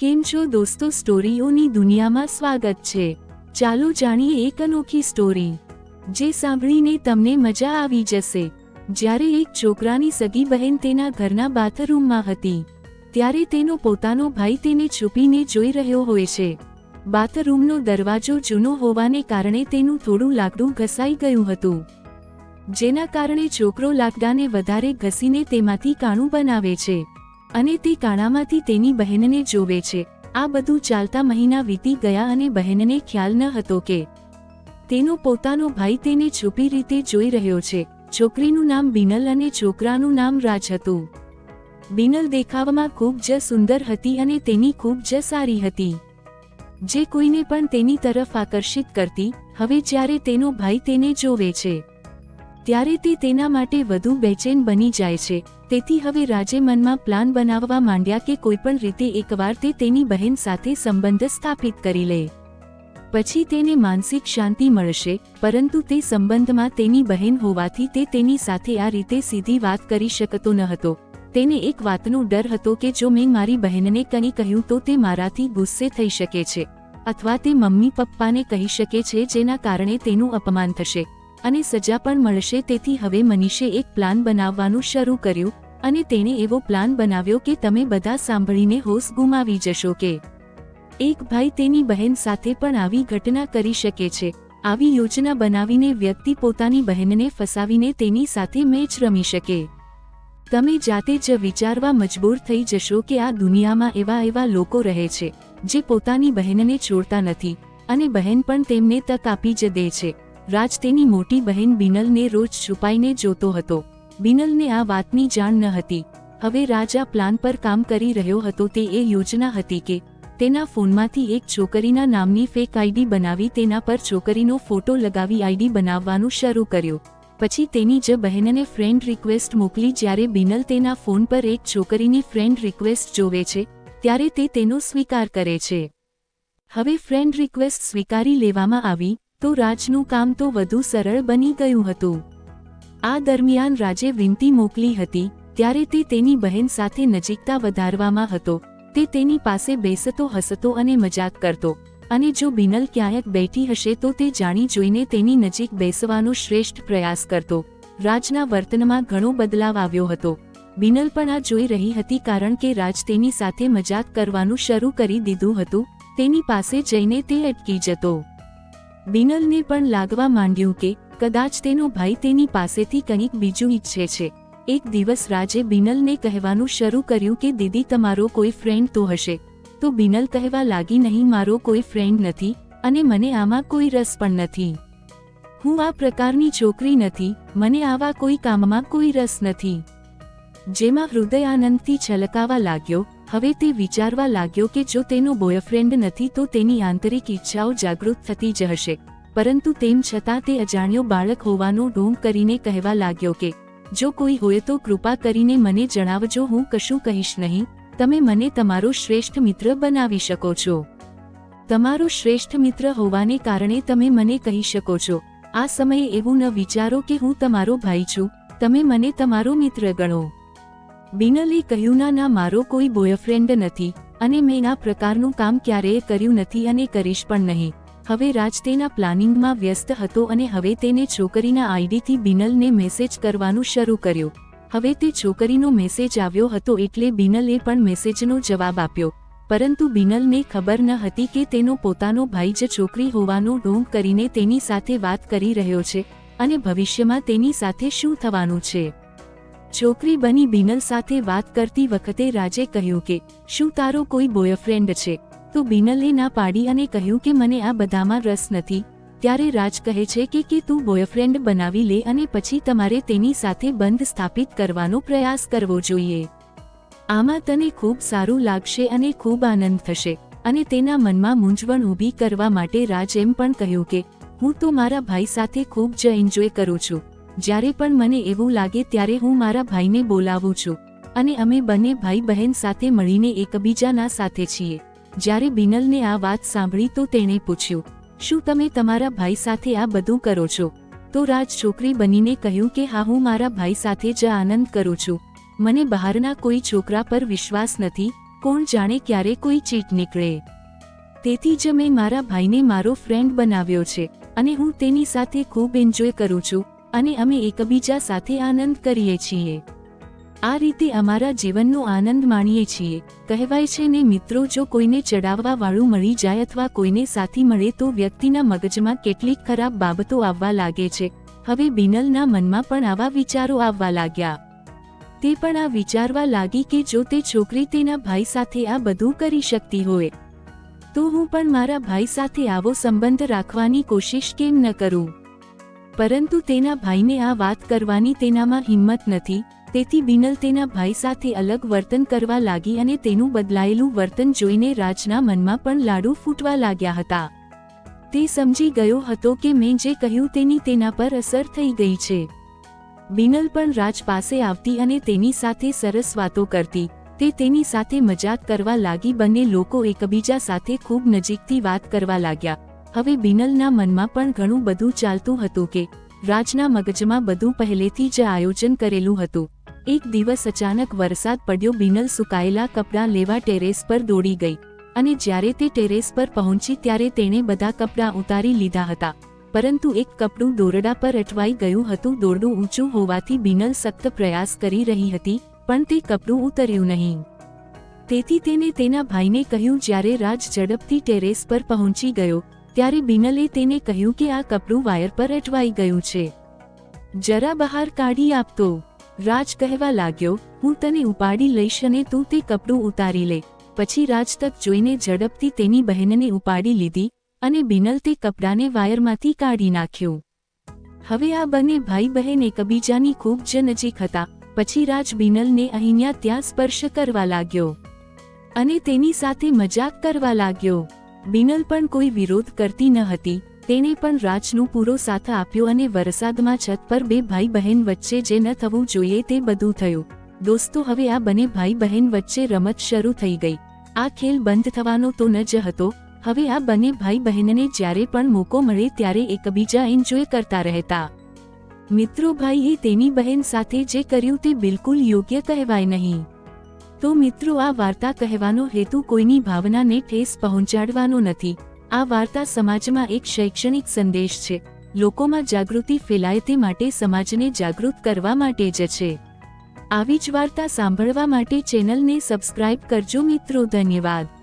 કેમ છો દોસ્તો? સ્ટોરીઓની દુનિયામાં સ્વાગત છે. ચાલો જાણીએ એક અનોખી સ્ટોરી. જે સાંભળીને તમને મજા આવી જશે. જ્યારે એક છોકરાની સગી બહેન તેના ઘરના બાથરૂમમાં હતી, ત્યારે તેનો પોતાનો ભાઈ તેને છુપીને જોઈ રહ્યો હોય છે. બાથરૂમનો દરવાજો જૂનો હોવાને કારણે તેનું થોડું લાકડું ઘસાઈ ગયું હતું. જેના કારણે છોકરો લાકડાને વધારે ઘસીને તેમાંથી કાણું બનાવે છે. અને તે કાણામાંથી તેની બહેનને જોવે છે. આ બધું ચાલતા મહિના વીતી ગયા અને બહેનને ખ્યાલ ન હતો કે તેનો પોતાનો ભાઈ તેને છુપી રીતે જોઈ રહ્યો છે. છોકરીનું નામ બિનલ અને છોકરાનું નામ રાજ હતું. બિનલ દેખાવમાં ખૂબ જ સુંદર હતી અને તેની ખૂબ જ સારી હતી. જે કોઈને પણ તેની તરફ આકર્ષિત કરતી, હવે જ્યારે તેનો ભાઈ તેને જોવે છે. ત્યારે તે તેના માટે વધુ બેચેન બની જાય છે. તેથી હવે રાજે મનમાં પ્લાન બનાવવા માંડ્યા કે કોઈપણ રીતે એકવાર તે તેની બહેન સાથે સંબંધ સ્થાપિત કરી લે. પછી તેને માનસિક શાંતિ મળશે, પરંતુ તે સંબંધમાં તેની બહેન હોવાથી તે તેની સાથે આ રીતે સીધી વાત કરી શકતો ન હતો. તેને એક વાતનો ડર હતો કે જો મેં મારી બહેનને કંઈ કહ્યું તો તે મારાથી ગુસ્સે થઈ શકે છે, અથવા તે મમ્મી પપ્પાને કહી શકે છે જેના કારણે તેનું અપમાન થશે. અને સજા પણ મળશે. તેથી હવે મનીષે એક પ્લાન બનાવવાનું શરૂ કર્યું અને તેણે એવો પ્લાન બનાવ્યો કે તમે બધા સાંભળીને હોશ ગુમાવી જશો કે એક ભાઈ તેની બહેન સાથે પણ આવી ઘટના કરી શકે છે. આવી યોજના બનાવીને વ્યક્તિ પોતાની બહેનને ફસાવીને તેની સાથે મેચ રમી શકે. તમે જાતે જ વિચારવા મજબૂર થઈ જશો કે આ દુનિયામાં એવા એવા લોકો રહે છે, જે પોતાની બહેનને છોડતા નથી અને બહેન પણ તેમને તક આપી જ દે છે. રાજ તેની મોટી બહેન બિનલને રોજ છુપાઈને જોતો હતો. બિનલને આ વાતની જાણ ન હતી. હવે રાજ આ પ્લાન પર કામ કરી રહ્યો હતો તે એ યોજના હતી કે તેના ફોનમાંથી એક છોકરીના નામની ફેક આઈડી બનાવી તેના પર છોકરીનો ફોટો લગાવી આઈડી બનાવવાનું શરૂ કર્યું. પછી તેની જ બહેનને ફ્રેન્ડ રિક્વેસ્ટ મોકલી જ્યારે બિનલ તેના ફોન પર એક છોકરીની ફ્રેન્ડ રિક્વેસ્ટ જોવે છે, ત્યારે તે તેનો સ્વીકાર કરે છે. હવે ફ્રેન્ડ રિક્વેસ્ટ સ્વીકારી લેવામાં આવી તો રાજનું કામ તો વધુ સરળ બની ગયું હતું. આ દરમિયાન રાજે વિનંતી મોકલી હતી, ત્યારે તે તેની બહેન સાથે નજીકતા વધારવામાં હતો. તે તેની પાસે બેસતો, હસતો અને મજાક કરતો. અને જો બિનલ ક્યાંક બેઠી હશે તો તે જાણી જોઈને તેની નજીક બેસવાનો શ્રેષ્ઠ પ્રયાસ કરતો. રાજના વર્તનમાં ઘણો બદલાવ આવ્યો હતો. બિનલ પણ આ જોઈ રહી હતી કારણ કે રાજ તેની સાથે મજાક કરવાનું શરૂ કરી દીધું હતું. તેની પાસે જઈને તે અટકી જતો. બિનલને પણ લાગવા માંડ્યું કે કદાચ તેનો ભાઈ તેની પાસેથી કંઈક બીજું ઈચ્છે છે. એક દિવસ રાજે બિનલને કહેવાનું શરૂ કર્યું કે દીદી તમારો કોઈ ફ્રેન્ડ તો હશે. તો બિનલ કહેવા લાગી, નહીં, મારો કોઈ ફ્રેન્ડ નથી અને મને આમાં કોઈ રસ પણ નથી. હું આ પ્રકારની છોકરી નથી, મને આવા કોઈ કામમાં કોઈ રસ નથી. જેમાં હૃદય આનંદથી છલકાવા લાગ્યો હવે તે વિચારવા લાગ્યો કે જો તેનો બોયફ્રેન્ડ નથી તો તેની આંતરિક ઈચ્છાઓ જાગૃત થતી જ હશે. પરંતુ તેમ છતાં તે અજાણ્યો બાળક હોવાનો ઢોંગ કરીને કહેવા લાગ્યો કે, જો કોઈ હોય તો કૃપા કરીને મને જણાવજો, હું કશું કહીશ નહીં. તમે મને તમારો શ્રેષ્ઠ મિત્ર બનાવી શકો છો. તમારો શ્રેષ્ઠ મિત્ર હોવાને કારણે તમે મને કહી શકો છો. આ સમયે એવું ન વિચારો કે હું તમારો ભાઈ છું. તમે મને તમારો મિત્ર ગણો. બિનલે કહ્યું, ના ના, મારો કોઈ બોયફ્રેન્ડ નથી અને મેં આ પ્રકારનું કામ ક્યારેય કર્યું નથી અને કરીશ પણ નહીં. હવે રાજ તેના પ્લાનિંગમાં વ્યસ્ત હતો અને હવે તેને છોકરીના આઈડીથી બિનલને મેસેજ કરવાનું શરૂ કર્યું. હવે તે છોકરીનો મેસેજ આવ્યો હતો એટલે બિનલે પણ મેસેજનો જવાબ આપ્યો. પરંતુ બિનલને ખબર ન હતી કે તેનો પોતાનો ભાઈ જ છોકરી હોવાનો ઢોંગ કરીને તેની સાથે વાત કરી રહ્યો છે અને ભવિષ્યમાં તેની સાથે શું થવાનું છે. છોકરી બની બિનલ સાથે વાત કરતી વખતે રાજે કહ્યું કે, શું તારો કોઈ બોયફ્રેન્ડ છે? તો બિનલે ના પાડી અને કહ્યું કે, મને આ બધામાં રસ નથી. ત્યારે રાજ કહે છે કે કે તું બોયફ્રેન્ડ બનાવી લે અને પછી તમારે તેની સાથે બંધ સ્થાપિત કરવાનો પ્રયાસ કરવો જોઈએ. આમાં તને ખૂબ સારું લાગશે અને ખૂબ આનંદ થશે. અને તેના મનમાં મૂંઝવણ ઊભી કરવા માટે રાજ એમ પણ કહ્યું કે, હું તો મારા ભાઈ સાથે ખૂબ જ એન્જોય કરું છું. જ્યારે પણ મને એવું લાગે ત્યારે હું મારા ભાઈને બોલાવું છું. અને અમે બંને ભાઈ બહેન સાથે મળીને એકબીજાના સાથે છીએ. જ્યારે બિનલને આ વાત સાંભળી તો તેણે પૂછ્યું, શું તમે તમારા ભાઈ સાથે આ બધું કરો છો? તો રાજ છોકરી બનીને કહ્યું કે, હા, હું મારા ભાઈ સાથે જ આનંદ કરું છું. મને બહારના કોઈ છોકરા પર વિશ્વાસ નથી, કોણ જાણે ક્યારે કોઈ ચીટ નીકળે. તેથી જ મેં મારા ભાઈને મારો ફ્રેન્ડ બનાવ્યો છે અને હું તેની સાથે ખૂબ એન્જોય કરું છું. અને અમે એકબીજા સાથે આનંદ કરીએ છીએ. આ રીતે અમારા જીવનનો આનંદ માણીએ છીએ. કહેવાય છે ને, મિત્રો, જો કોઈને ચડાવવા વાળું મળી જાય અથવા કોઈને સાથી મળે તો વ્યક્તિના મગજમાં કેટલીક ખરાબ બાબતો આવવા લાગે છે. હવે બિનલના મનમાં પણ આવા વિચારો આવવા લાગ્યા. તે પણ આ વિચારવા લાગી કે જો તે છોકરી તેના ભાઈ સાથે આ બધું કરી શકતી હોય, તો હું પણ મારા ભાઈ સાથે આવો સંબંધ રાખવાની કોશિશ કેમ ન કરું? પરંતુ તેના ભાઈને આ વાત કરવાની તેનામાં હિંમત નથી, તેથી બિનલ તેના ભાઈ સાથે અલગ વર્તન કરવા લાગી અને તેનું બદલાયેલું વર્તન જોઈને રાજના મનમાં પણ લાડુ ફૂટવા લાગ્યા હતા. તે સમજી ગયો હતો કે મેં જે કહ્યું તેની તેના પર અસર થઈ ગઈ છે. બિનલ પણ રાજ પાસે આવતી અને તેની સાથે સરસ વાતો કરતી, તે તેની સાથે મજાક કરવા લાગી, બંને લોકો એકબીજા સાથે ખૂબ નજીકથી વાત કરવા લાગ્યા. હવે બિનલના મનમાં પણ ઘણું બધું ચાલતું હતું કે રાજના મગજમાં બધું પહેલેથી જ આયોજન કરેલું હતું. એક દિવસ અચાનક વરસાદ પડ્યો, બિનલ સુકાયેલા કપડાં લેવા ટેરેસ પર દોડી ગઈ અને જ્યારે તે ટેરેસ પર પહોંચી ત્યારે તેણે બધા કપડાં ઉતારી લીધા હતા. પરંતુ એક કપડું દોરડા પર અટવાઈ ગયું હતું. દોરડું ઊંચું હોવાથી બિનલ સખ્ત પ્રયાસ કરી રહી હતી, પણ તે કપડું ઉતર્યું નહીં. તેથી તેને તેના ભાઈને કહ્યું, જ્યારે રાજ ઝડપથી ટેરેસ પર પહોંચી ગયો ત્યારે બિનલે તેને કહ્યું કે આ કપડું વાયર પર અટવાઈ ગયું છે. જરા બહાર કાઢી આપતો રાજ કહેવા લાગ્યો, હું તને ઉપાડી લઈશ અને તું તે કપડું ઉતારી લે. પછી રાજ તક જોઈને ઝડપથી તેની બહેનને ઉપાડી લીધી અને બિનલ તે કપડાને વાયરમાંથી કાઢી નાખ્યું. હવે આ બંને ભાઈ બહેન એકબીજાની ખૂબ જ નજીક હતા. પછી રાજ બિનલને અહીંયા ત્યાં સ્પર્શ કરવા લાગ્યો અને તેની સાથે મજાક કરવા લાગ્યો. બિનલ પણ કોઈ વિરોધ કરતી ન હતી. તેણે પણ રાજનું પૂરો સાથ આપ્યો અને વરસાદમાં છત પર બે ભાઈ બહેન વચ્ચે જે ન થવું જોઈએ તે બધું થયું. દોસ્તો, હવે આ બંને ભાઈ બહેન વચ્ચે રમત શરૂ થઈ ગઈ. આ ખેલ બંધ થવાનો તો ન જ હતો. હવે આ બંને ભાઈ બહેનને જ્યારે પણ મોકો મળે ત્યારે એકબીજા એન્જોય કરતા રહેતા. મિત્રો, ભાઈએ તેની બહેન સાથે જે કર્યું તે બિલકુલ યોગ્ય કહેવાય નહીં. તો મિત્રો, આ વાર્તા કહેવાનો હેતુ કોઈની ભાવનાને ઠેસ પહોંચાડવાનો નથી. આ વાર્તા સમાજમાં એક શૈક્ષણિક સંદેશ છે. લોકોમાં જાગૃતિ ફેલાય તે માટે સમાજને જાગૃત કરવા માટે જ છે. આવી જ વાર્તા સાંભળવા માટે ચેનલને સબસ્ક્રાઇબ કરજો મિત્રો, ધન્યવાદ.